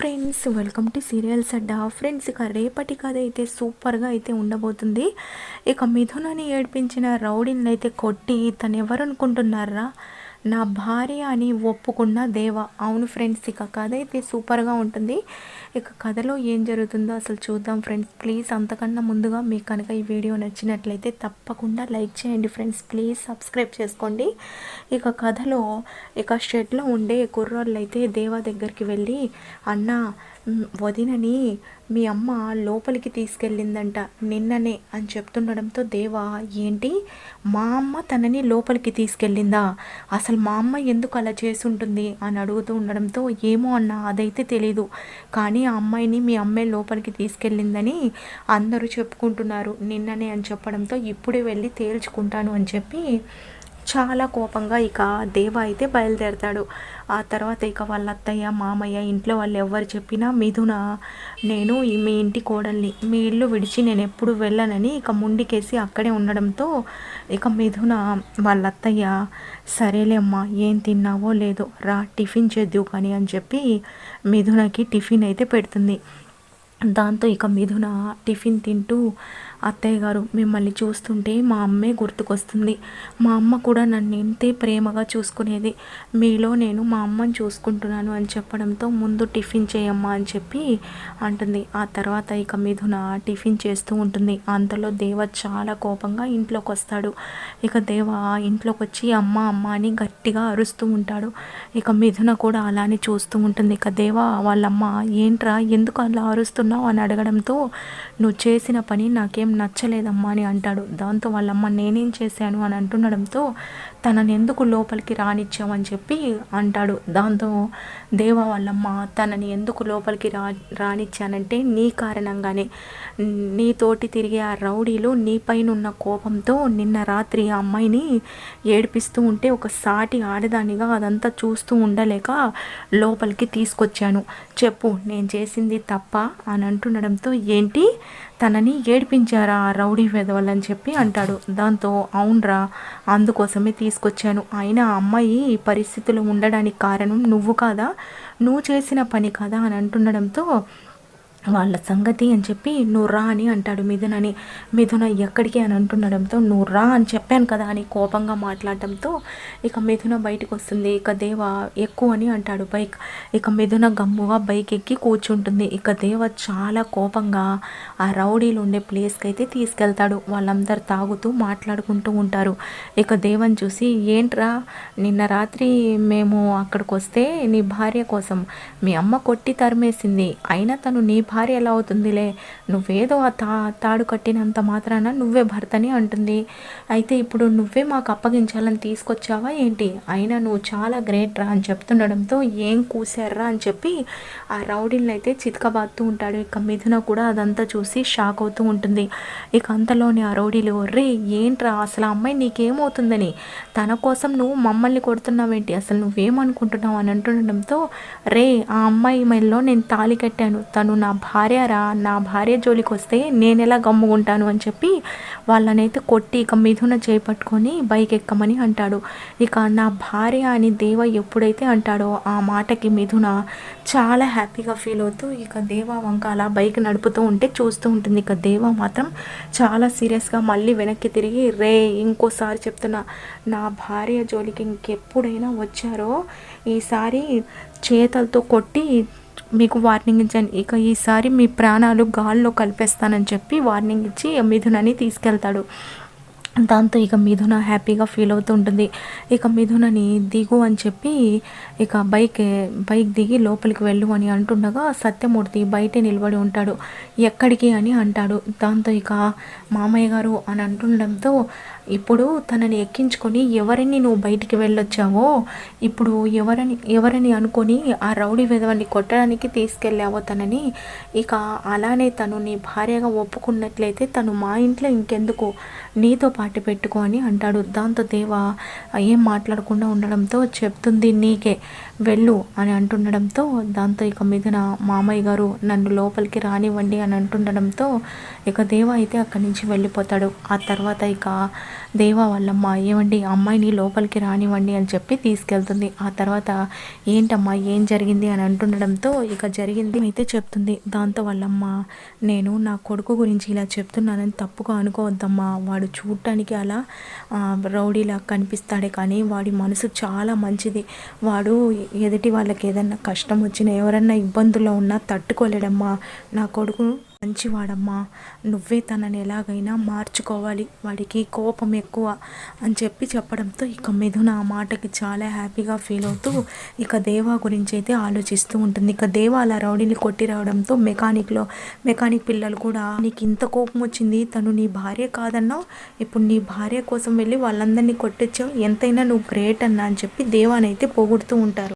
Friends welcome to serials Adda friends ఇక రేపటి కథ అయితే సూపర్గా అయితే ఉండబోతుంది. ఇక మిథునని ఏడ్పించిన రౌడీని అయితే కొట్టి తను ఎవరు అనుకుంటున్నారా నా భార్య అని ఒప్పుకున్న దేవ. అవును ఫ్రెండ్స్ ఇక కథ అయితే సూపర్గా ఉంటుంది. ఇక కథలో ఏం జరుగుతుందో అసలు చూద్దాం ఫ్రెండ్స్. ప్లీజ్ అంతకన్నా ముందుగా మీకు కనుక ఈ వీడియో నచ్చినట్లయితే తప్పకుండా లైక్ చేయండి ఫ్రెండ్స్. ప్లీజ్ సబ్స్క్రైబ్ చేసుకోండి. ఇక కథలో ఇక షెడ్లో ఉండే కుర్రోళ్ళు అయితే దేవ దగ్గరికి వెళ్ళి అన్న వదినని మీ అమ్మ లోపలికి తీసుకెళ్ళిందంట నిన్ననే అని చెప్తుండడంతో దేవా ఏంటి? మా అమ్మ తనని లోపలికి తీసుకెళ్ళిందా? అసలు మా అమ్మ ఎందుకు అలా చేసుంటుంది? అని అడుగుతూ ఉండడంతో ఏమో అన్న అదైతే తెలీదు. కానీ ఆ అమ్మాయిని మీ అమ్మే లోపలికి తీసుకెళ్ళిందని అందరూ చెప్పుకుంటున్నారు నిన్ననే అని చెప్పడంతో ఇప్పుడే వెళ్ళి తేల్చుకుంటాను అని చెప్పి చాలా కోపంగా ఇక దేవ అయితే బయలుదేరతాడు. ఆ తర్వాత ఇక వాళ్ళ అత్తయ్య మామయ్య ఇంట్లో వాళ్ళు ఎవరు చెప్పినా మిథున నేను మీ ఇంటి కోడల్ని మీ ఇల్లు విడిచి నేను ఎప్పుడు వెళ్ళనని ఇక ముండికేసి అక్కడే ఉండడంతో ఇక మిథున వాళ్ళ అత్తయ్య సరేలే అమ్మా ఏం తిన్నావో లేదో రా టిఫిన్ చేద్దు కానీ అని చెప్పి మిథునకి టిఫిన్ అయితే పెడుతుంది. దాంతో ఇక మిథున టిఫిన్ తింటూ అత్తయ్య గారు మిమ్మల్ని చూస్తుంటే మా అమ్మే గుర్తుకొస్తుంది. మా అమ్మ కూడా నన్ను ఇంతే ప్రేమగా చూసుకునేది. మీలో నేను మా అమ్మని చూసుకుంటున్నాను అని చెప్పడంతో ముందు టిఫిన్ చేయమ్మా అని చెప్పి అంటుంది. ఆ తర్వాత ఇక మిథున టిఫిన్ చేస్తూ ఉంటుంది. అంతలో దేవ చాలా కోపంగా ఇంట్లోకి వస్తాడు ఇక దేవ ఇంట్లోకి వచ్చి అమ్మ అమ్మ అని గట్టిగా అరుస్తూ ఉంటాడు. ఇక మిథున కూడా అలానే చూస్తూ ఉంటుంది. ఇక దేవ వాళ్ళమ్మ ఏంట్రా ఎందుకు అలా అరుస్తున్నావు? అని అడగడంతో నువ్వు చేసిన పని నాకేం ఏం నచ్చలేదమ్మా అని అంటాడు. దాంతో వాళ్ళమ్మ నేనేం చేశాను? అని అంటుండడంతో తనని ఎందుకు లోపలికి రానిచ్చామని చెప్పి అంటాడు. దాంతో దేవ వాళ్ళమ్మ తనని ఎందుకు లోపలికి రా రానిచ్చానంటే నీ కారణంగానే. నీతోటి తిరిగే ఆ రౌడీలు నీపైన ఉన్న కోపంతో నిన్న రాత్రి ఆ అమ్మాయిని ఏడిపిస్తూ ఉంటే ఒక సాటి ఆడదానిగా అదంతా చూస్తూ ఉండలేక లోపలికి తీసుకొచ్చాను. చెప్పు నేను చేసింది తప్ప అని అంటుండడంతో ఏంటి? తనని ఏడిపించారా ఆ రౌడీ పేదవాళ్ళని చెప్పి అంటాడు. దాంతో అవునరా అందుకోసమే తీసుకొచ్చాను. ఆయన అమ్మాయి ఈ పరిస్థితులు ఉండడానికి కారణం నువ్వు కాదా? నువ్వు చేసిన పని కదా? అని అంటుండడంతో వాళ్ళ సంగతి అని చెప్పి నువ్వు రా అని అంటాడు మిథునని మిథున ఎక్కడికి అని అంటుండడంతో నువ్వు రా అని చెప్పాను కదా అని కోపంగా మాట్లాడటంతో ఇక మిథున బయటకు వస్తుంది. ఇక దేవ ఎక్కువ అని అంటాడు బైక్. ఇక మిథున గమ్ముగా బైక్ ఎక్కి కూర్చుంటుంది. ఇక దేవ చాలా కోపంగా ఆ రౌడీలు ఉండే ప్లేస్కి అయితే తీసుకెళ్తాడు. వాళ్ళందరూ తాగుతూ మాట్లాడుకుంటూ ఉంటారు. ఇక దేవని చూసి ఏంట్రా నిన్న రాత్రి మేము అక్కడికి వస్తే నీ భార్య కోసం మీ అమ్మ కొట్టి తరిమేసింది. అయినా తను నీ భార్య ఎలా అవుతుందిలే? నువ్వేదో ఆ తా తాడు కట్టినంత మాత్రాన నువ్వే భర్తని అంటుంది. అయితే ఇప్పుడు నువ్వే మాకు అప్పగించాలని తీసుకొచ్చావా ఏంటి? అయినా నువ్వు చాలా గ్రేట్ రా అని చెప్తుండడంతో ఏం కూసారా అని చెప్పి ఆ రౌడీలను అయితే చితకబాత్తూ ఉంటాడు. ఇక మిథున కూడా అదంతా చూసి షాక్ అవుతూ ఉంటుంది. ఇక అంతలోని ఆ రౌడీలు రే ఏంట్రా? అసలు ఆ అమ్మాయి నీకేమవుతుందని? తన కోసం నువ్వు మమ్మల్ని కొడుతున్నావేంటి? అసలు నువ్వేమనుకుంటున్నావు? అని అంటుండడంతో రే ఆ అమ్మాయి మెల్లో నేను తాళి కట్టాను. తను నా భార్య రా నా భార్య జోలికి వస్తే నేను ఎలా గమ్ముకుంటాను అని చెప్పి వాళ్ళనైతే కొట్టి ఇక మిథున చేపట్టుకొని బైక్ ఎక్కమని అంటాడు. ఇక నా భార్య అని దేవ ఎప్పుడైతే అంటాడో ఆ మాటకి మిథున చాలా హ్యాపీగా ఫీల్ అవుతూ ఇక దేవ వంక అలా బైక్ నడుపుతూ ఉంటే చూస్తూ ఉంటుంది. ఇక దేవ మాత్రం చాలా సీరియస్గా మళ్ళీ వెనక్కి తిరిగి రే ఇంకోసారి చెప్తున్నా నా భార్య జోలికి ఇంకెప్పుడైనా వచ్చారో? ఈసారి చేతలతో కొట్టి మీకు వార్నింగ్ ఇచ్చాను. ఇక ఈసారి మీ ప్రాణాలు గాల్లో కలిపేస్తానని చెప్పి వార్నింగ్ ఇచ్చి మిథునని తీసుకెళ్తాడు. దాంతో ఇక మిథున హ్యాపీగా ఫీల్ అవుతూ ఉంటుంది. ఇక మిథునని దిగు అని చెప్పి ఇక బైక్ బైక్ దిగి లోపలికి వెళ్ళు అని అంటుండగా సత్యమూర్తి బయటే నిలబడి ఉంటాడు. ఎక్కడికి అని అంటాడు. దాంతో ఇక మామయ్య గారు అని అంటుండడంతో ఇప్పుడు తనని ఎక్కించుకొని ఎవరిని నువ్వు బయటికి వెళ్ళొచ్చావో ఇప్పుడు ఎవరని ఎవరని అనుకొని ఆ రౌడీ విధవని కొట్టడానికి తీసుకెళ్ళావో తనని ఇక అలానే తను నీ భార్యగా ఒప్పుకున్నట్లయితే తను మా ఇంట్లో ఇంకెందుకు? నీతో పాటు పెట్టుకో అని అంటాడు దాంతో దేవ ఏం మాట్లాడకుండా ఉండడంతో చెప్తుంది నీకే. వెళ్ళు అని అంటుండడంతో దాంతో ఇక మీదన మామయ్య గారు నన్ను లోపలికి రానివ్వండి అని అంటుండడంతో ఇక దేవ అయితే అక్కడి నుంచి వెళ్ళిపోతాడు. ఆ తర్వాత ఇక దేవా వాళ్ళమ్మ ఏమండి అమ్మాయిని లోపలికి రానివ్వండి అని చెప్పి తీసుకెళ్తుంది. ఆ తర్వాత ఏంటమ్మా ఏం జరిగింది అని అంటుండడంతో ఇక జరిగింది అయితే చెప్తుంది. దాంతో వాళ్ళమ్మ నేను నా కొడుకు గురించి ఇలా చెప్తున్నానని తప్పుగా అనుకోవద్దమ్మా. వాడు చూడటానికి అలా రౌడీలా కనిపిస్తాడే కానీ వాడి మనసు చాలా మంచిది. వాడు ఎదుటి వాళ్ళకి ఏదన్నా కష్టం వచ్చినా ఎవరన్నా ఇబ్బందుల్లో ఉన్నా తట్టుకోలేడమ్మా. నా కొడుకు మంచివాడమ్మా. నువ్వే తనని ఎలాగైనా మార్చుకోవాలి. వాడికి కోపం ఎక్కువ అని చెప్పి చెప్పడంతో ఇక మిథున ఆ మాటకి చాలా హ్యాపీగా ఫీల్ అవుతూ ఇక దేవా గురించి అయితే ఆలోచిస్తూ ఉంటుంది. ఇక దేవా అలా రౌడీని కొట్టి రావడంతో మెకానిక్లో మెకానిక్ పిల్లలు కూడా నీకు ఇంత కోపం వచ్చింది తను నీ భార్య కాదన్నావు. ఇప్పుడు నీ భార్య కోసం వెళ్ళి వాళ్ళందరినీ కొట్టొచ్చావు. ఎంతైనా నువ్వు గ్రేట్ అన్నా అని చెప్పి దేవానైతే పొగుడుతూ ఉంటారు.